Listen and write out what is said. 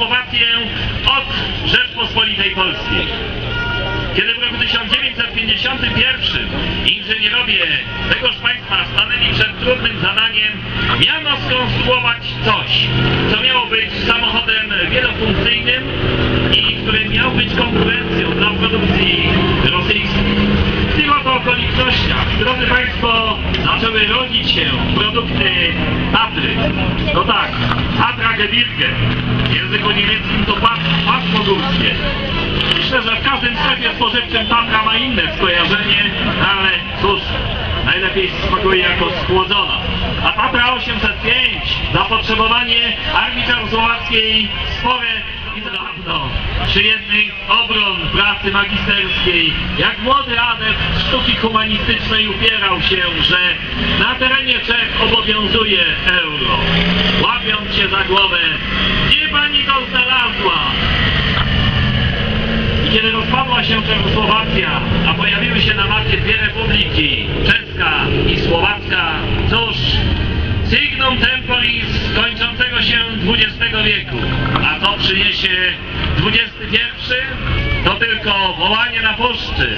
Czechosłowację od Rzeczpospolitej Polskiej. Kiedy w roku 1951 inżynierowie tegoż państwa stanęli przed trudnym zadaniem, miano skonstruować coś, co miało być samochodem wielofunkcyjnym i który miał być konkurencją dla produkcji rosyjskiej. W tych oto okolicznościach, drodzy Państwo, zaczęły rodzić się Gebirge. W języku niemieckim to pas, pasmo górskie. Myślę, że w każdym sklepie spożywczym Tatra ma inne skojarzenie, ale cóż, najlepiej smakuje jako schłodzona. A Tatra 805, zapotrzebowanie armii czechosłowackiej spore i dawno. Przy jednej obron pracy magisterskiej, jak młody adept sztuki humanistycznej upierał się, że na terenie Czech obowiązuje się za głowę, gdzie pani to znalazła? I kiedy rozpadła się Czechosłowacja, a pojawiły się na mapie dwie republiki, czeska i słowacka, cóż, signum temporis kończącego się XX wieku. A co przyniesie XXI? To tylko wołanie na puszczy.